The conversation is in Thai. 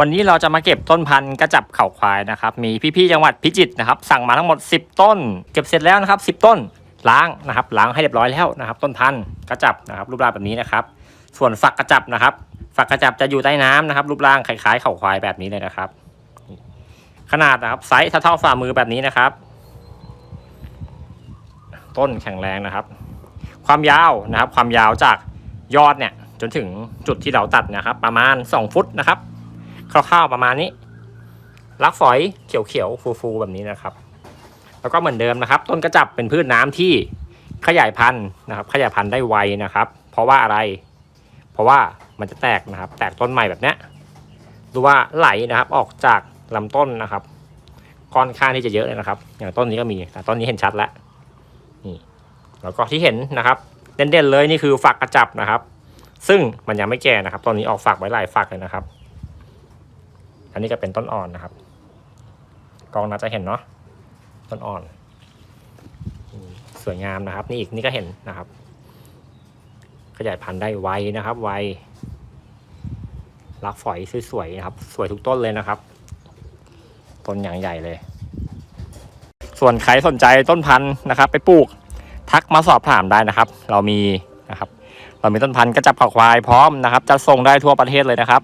วันนี้เราจะมาเก็บต้นพันธุ์กระจับเข่าควายนะครับ มีพี่ๆจังหวัดพิจิตรนะครับ สั่งมาทั้งหมด 10 ต้น เก็บเสร็จแล้วนะครับ 10 ต้นล้างนะครับล้างให้เรียบร้อยแล้วนะครับ ต้นพันธุ์กระจับนะครับ รูปร่างแบบนี้นะครับ ส่วนฝักกระจับนะครับ ฝักกระจับจะอยู่ใต้น้ำนะครับ รูปร่างคล้ายๆเข่าควายแบบนี้เลยนะครับ ขนาดนะครับไซส์เท่าๆฝ่ามือแบบนี้นะครับ ต้นแข็งแรงนะครับ ความยาวนะครับ ความยาวจากยอดเนี่ยจนถึงจุดที่เราตัดนะครับ ประมาณ 2 ฟุตนะครับ คร่าวๆประมาณนี้รักฝอยเขียวๆฟูๆแบบนี้นะครับ แล้วก็เหมือนเดิมนะครับ ต้นกระจับเป็นพืชน้ำที่ขยายพันธุ์นะครับ ขยายพันธุ์ได้ไวนะครับ เพราะว่าอะไร เพราะว่ามันจะแตกนะครับ แตกต้นใหม่แบบเนี้ยดูว่าไหลนะครับ ออกจากลำต้นนะครับก้อนข้างที่จะเยอะเลยนะครับ อย่างต้นนี้ก็มีแต่ต้นนี้เห็นชัดแล้วนี่แล้วก็ที่เห็นนะครับเด่นๆเลยนี่คือฝักกระจับนะครับ ซึ่งมันยังไม่แก่นะครับต้นนี้ออกฝักไว้หลายฝักเลยนะครับ อันนี้ก็เป็นต้นอ่อนนะครับ กองน่าจะเห็นเนาะต้นอ่อน สวยงามนะครับ นี่อีกนี่ก็เห็นนะครับ ขยายพันธุ์ได้ไวนะครับ ไวรักฝอยสวยๆนะครับ สวยทุกต้นเลยนะครับต้นอย่างใหญ่เลย ส่วนใครสนใจต้นพันธุ์นะครับ ไปปลูกทักมาสอบถามได้นะครับ เรามีนะครับ เรามีต้นพันธุ์กระจับผักควายพร้อมนะครับจะส่งได้ทั่วประเทศเลยนะครับ